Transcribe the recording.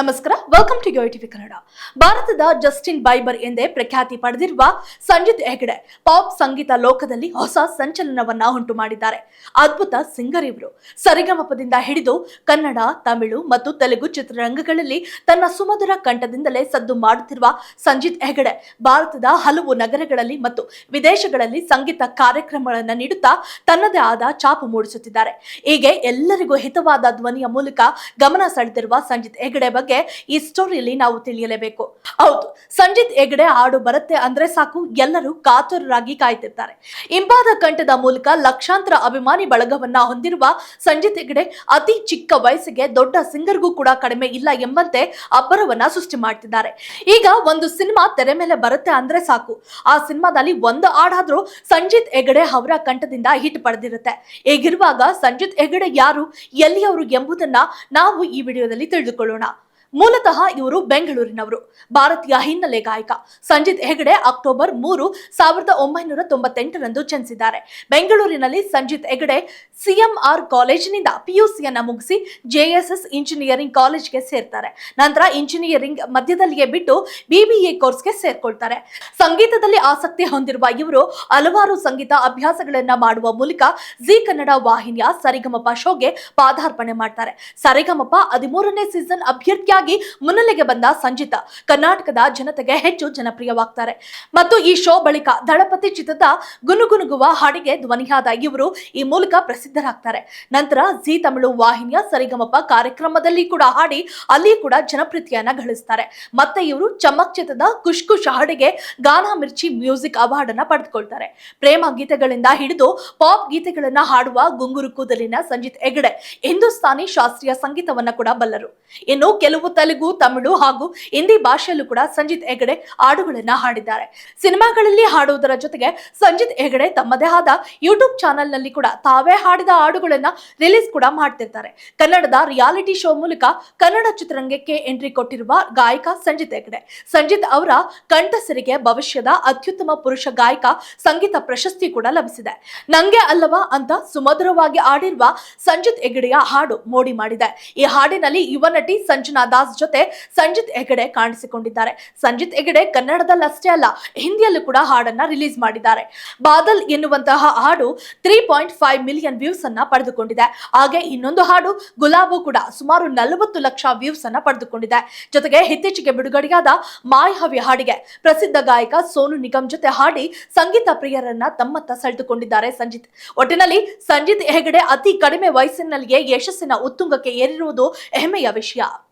ನಮಸ್ಕಾರ. Welcome to TV Kannada ಭಾರತದ Justin Bieber ಎಂದೇ ಪ್ರಖ್ಯಾತಿ ಪಡೆದಿರುವ ಸಂಜಿತ್ ಹೆಗಡೆ ಪಾಪ್ ಸಂಗೀತ ಲೋಕದಲ್ಲಿ ಹೊಸ ಸಂಚಲನವನ್ನ ಉಂಟು ಮಾಡಿದ್ದಾರೆ. ಅದ್ಭುತ ಸಿಂಗರ್ ಇವರು. ಸರಿಗಮಪದಿಂದ ಹಿಡಿದು ಕನ್ನಡ, ತಮಿಳು ಮತ್ತು ತೆಲುಗು ಚಿತ್ರರಂಗಗಳಲ್ಲಿ ತನ್ನ ಸುಮಧುರ ಕಂಠದಿಂದಲೇ ಸದ್ದು ಮಾಡುತ್ತಿರುವ ಸಂಜಿತ್ ಹೆಗಡೆ ಭಾರತದ ಹಲವು ನಗರಗಳಲ್ಲಿ ಮತ್ತು ವಿದೇಶಗಳಲ್ಲಿ ಸಂಗೀತ ಕಾರ್ಯಕ್ರಮಗಳನ್ನು ನೀಡುತ್ತಾ ತನ್ನದೇ ಆದ ಛಾಪು ಮೂಡಿಸುತ್ತಿದ್ದಾರೆ. ಹೀಗೆ ಎಲ್ಲರಿಗೂ ಹಿತವಾದ ಧ್ವನಿಯ ಮೂಲಕ ಗಮನ ಸೆಳೆದಿರುವ ಸಂಜಿತ್ ಹೆಗಡೆ ಬಗ್ಗೆ ಈ ಸ್ಟೋರಿಯಲ್ಲಿ ನಾವು ತಿಳಿಯಲೇಬೇಕು. ಹೌದು, ಸಂಜಿತ್ ಹೆಗಡೆ ಹಾಡು ಬರುತ್ತೆ ಅಂದ್ರೆ ಸಾಕು, ಎಲ್ಲರೂ ಕಾತುರರಾಗಿ ಕಾಯ್ತಿರ್ತಾರೆ. ಇಂಪಾದ ಕಂಠದ ಮೂಲಕ ಲಕ್ಷಾಂತರ ಅಭಿಮಾನಿ ಬಳಗವನ್ನ ಹೊಂದಿರುವ ಸಂಜಿತ್ ಹೆಗ್ಡೆ ಅತಿ ಚಿಕ್ಕ ವಯಸ್ಸಿಗೆ ದೊಡ್ಡ ಸಿಂಗರ್ಗೂ ಕೂಡ ಕಡಿಮೆ ಇಲ್ಲ ಎಂಬಂತೆ ಅಬ್ಬರವನ್ನ ಸೃಷ್ಟಿ ಮಾಡ್ತಿದ್ದಾರೆ. ಈಗ ಒಂದು ಸಿನಿಮಾ ತೆರೆ ಮೇಲೆ ಬರುತ್ತೆ ಅಂದ್ರೆ ಸಾಕು. ಆ ಸಿನಿಮಾದಲ್ಲಿ ಒಂದು ಹಾಡಾದ್ರೂ ಸಂಜಿತ್ ಹೆಗ್ಡೆ ಅವರ ಕಂಠದಿಂದ ಹಿಟ್ ಪಡೆದಿರುತ್ತೆ. ಹೇಗಿರುವಾಗ ಸಂಜಿತ್ ಹೆಗ್ಡೆ ಯಾರು, ಎಲ್ಲಿಯವರು ಎಂಬುದನ್ನ ನಾವು ಈ ವಿಡಿಯೋದಲ್ಲಿ ತಿಳಿದುಕೊಳ್ಳೋಣ. ಮೂಲತಃ ಇವರು ಬೆಂಗಳೂರಿನವರು. ಭಾರತೀಯ ಹಿನ್ನೆಲೆ ಗಾಯಕ ಸಂಜಿತ್ ಹೆಗಡೆ ಅಕ್ಟೋಬರ್ ಮೂರು, ಸಾವಿರದ ಒಂಬೈನೂರ ತೊಂಬತ್ತೆಂಟರಂದು ಜನಿಸಿದ್ದಾರೆ. ಬೆಂಗಳೂರಿನಲ್ಲಿ ಸಂಜಿತ್ ಹೆಗಡೆ ಸಿಎಂಆರ್ ಕಾಲೇಜಿನಿಂದ ಪಿಯುಸಿಯನ್ನ ಮುಗಿಸಿ ಜೆಎಸ್ಎಸ್ ಇಂಜಿನಿಯರಿಂಗ್ ಕಾಲೇಜ್ಗೆ ಸೇರ್ತಾರೆ. ನಂತರ ಇಂಜಿನಿಯರಿಂಗ್ ಮಧ್ಯದಲ್ಲಿಯೇ ಬಿಟ್ಟು ಬಿಬಿಎ ಕೋರ್ಸ್ಗೆ ಸೇರ್ಕೊಳ್ತಾರೆ. ಸಂಗೀತದಲ್ಲಿ ಆಸಕ್ತಿ ಹೊಂದಿರುವ ಇವರು ಹಲವಾರು ಸಂಗೀತ ಅಭ್ಯಾಸಗಳನ್ನ ಮಾಡುವ ಮೂಲಕ ಜಿ ಕನ್ನಡ ವಾಹಿನಿಯ ಸರಿಗಮಪ ಶೋಗೆ ಪಾದಾರ್ಪಣೆ ಮಾಡ್ತಾರೆ. ಸರಿಗಮಪ ಹದಿಮೂರನೇ ಸೀಸನ್ ಅಭ್ಯರ್ಥಿಯಾಗಿ ಮುನ್ನೆಲೆಗೆ ಬಂದ ಸಂಜಿತ. ಕರ್ನಾಟಕದ ಜನತೆಗೆ ಹೆಚ್ಚು ಜನಪ್ರಿಯವಾಗ್ತಾರೆ. ಮತ್ತು ಈ ಶೋ ಬಳಿಕ ದಳಪತಿ ಚಿತ್ರದ ಗುನುಗುನುಗುವ ಹಾಡಿಗೆ ಧ್ವನಿಯಾದ ಇವರು ಈ ಮೂಲಕ ಪ್ರಸಿದ್ಧರಾಗ್ತಾರೆ. ನಂತರ ಜಿ ತಮಿಳು ವಾಹಿನಿಯ ಸರಿಗಮಪ ಕಾರ್ಯಕ್ರಮದಲ್ಲಿ ಕೂಡ ಹಾಡಿ ಅಲ್ಲಿ ಕೂಡ ಜನಪ್ರಿಯತೆಯನ್ನ ಗಳಿಸ್ತಾರೆ. ಮತ್ತೆ ಇವರು ಚಮಕ್ ಚಿತ್ರದ ಖುಷ್ ಖುಷ್ ಹಾಡಿಗೆ ಗಾನಾ ಮಿರ್ಚಿ ಮ್ಯೂಸಿಕ್ ಅವಾರ್ಡ್ ಅನ್ನ ಪಡೆದುಕೊಳ್ತಾರೆ. ಪ್ರೇಮ ಗೀತೆಗಳಿಂದ ಹಿಡಿದು ಪಾಪ್ ಗೀತೆಗಳನ್ನ ಹಾಡುವ ಗುಂಗುರು ಕೂದಲಿನ ಸಂಜಿತ್ ಹೆಗಡೆ ಹಿಂದೂಸ್ತಾನಿ ಶಾಸ್ತ್ರೀಯ ಸಂಗೀತವನ್ನ ಕೂಡ ಬಲ್ಲರು. ಇನ್ನು ಕೆಲವು ತೆಲುಗು, ತಮಿಳು ಹಾಗೂ ಹಿಂದಿ ಭಾಷೆಯಲ್ಲೂ ಕೂಡ ಸಂಜಿತ್ ಹೆಗಡೆ ಹಾಡುಗಳನ್ನ ಹಾಡಿದ್ದಾರೆ. ಸಿನಿಮಾಗಳಲ್ಲಿ ಹಾಡುವುದರ ಜೊತೆಗೆ ಸಂಜಿತ್ ಹೆಗಡೆ ತಮ್ಮದೇ ಆದ ಯೂಟ್ಯೂಬ್ ಚಾನೆಲ್ನಲ್ಲಿ ಕೂಡ ತಾವೇ ಹಾಡಿದ ಹಾಡುಗಳನ್ನ ರಿಲೀಸ್ ಕೂಡ ಮಾಡ್ತಿರ್ತಾರೆ. ಕನ್ನಡದ ರಿಯಾಲಿಟಿ ಶೋ ಮೂಲಕ ಕನ್ನಡ ಚಿತ್ರರಂಗಕ್ಕೆ ಎಂಟ್ರಿ ಕೊಟ್ಟಿರುವ ಗಾಯಕ ಸಂಜಿತ್ ಹೆಗಡೆ. ಸಂಜಿತ್ ಅವರ ಕಂಠಸರಿಗೆ ಭವಿಷ್ಯದ ಅತ್ಯುತ್ತಮ ಪುರುಷ ಗಾಯಕ, ಸಂಗೀತ ಪ್ರಶಸ್ತಿ ಕೂಡ ಲಭಿಸಿದೆ. ನಂಗೆ ಅಲ್ಲವಾ ಅಂತ ಸುಮಧುರವಾಗಿ ಆಡಿರುವ ಸಂಜಿತ್ ಹೆಗಡೆಯ ಹಾಡು ಮೋಡಿ ಮಾಡಿದೆ. ಈ ಹಾಡಿನಲ್ಲಿ ಯುವ ನಟಿ ಸಂಜನಾ ದಾಸ್ ಜೊತೆ ಸಂಜಿತ್ ಹೆಗಡೆ ಕಾಣಿಸಿಕೊಂಡಿದ್ದಾರೆ. ಸಂಜಿತ್ ಹೆಗಡೆ ಕನ್ನಡದಲ್ಲಷ್ಟೇ ಅಲ್ಲ, ಹಿಂದಿಯಲ್ಲೂ ಕೂಡ ಹಾಡನ್ನ ರಿಲೀಸ್ ಮಾಡಿದ್ದಾರೆ. ಬಾದಲ್ ಎನ್ನುವಂತಹ ಹಾಡು three point five million views ಅನ್ನ ಪಡೆದುಕೊಂಡಿದೆ. ಹಾಗೆ ಇನ್ನೊಂದು ಹಾಡು ಗುಲಾಬು ಕೂಡ ಸುಮಾರು ನಲವತ್ತು ಲಕ್ಷ ವ್ಯೂಸ್ ಅನ್ನ ಪಡೆದುಕೊಂಡಿದೆ. ಜೊತೆಗೆ ಇತ್ತೀಚೆಗೆ ಬಿಡುಗಡೆಯಾದ ಮಾಯಹವಿ ಹಾಡಿಗೆ ಪ್ರಸಿದ್ಧ ಗಾಯಕ ಸೋನು ನಿಗಮ್ ಜೊತೆ ಹಾಡಿ ಸಂಗೀತ ಪ್ರಿಯರನ್ನ ತಮ್ಮತ್ತ ಸೆಳೆದುಕೊಂಡಿದ್ದಾರೆ ಸಂಜಿತ್. ಒಟ್ಟಿನಲ್ಲಿ ಸಂಜಿತ್ ಹೆಗಡೆ ಅತಿ ಕಡಿಮೆ ವಯಸ್ಸಿನಲ್ಲಿಯೇ ಯಶಸ್ಸಿನ ಉತ್ತುಂಗಕ್ಕೆ ಏರಿರುವುದು ಹೆಮ್ಮೆಯ ವಿಷಯ.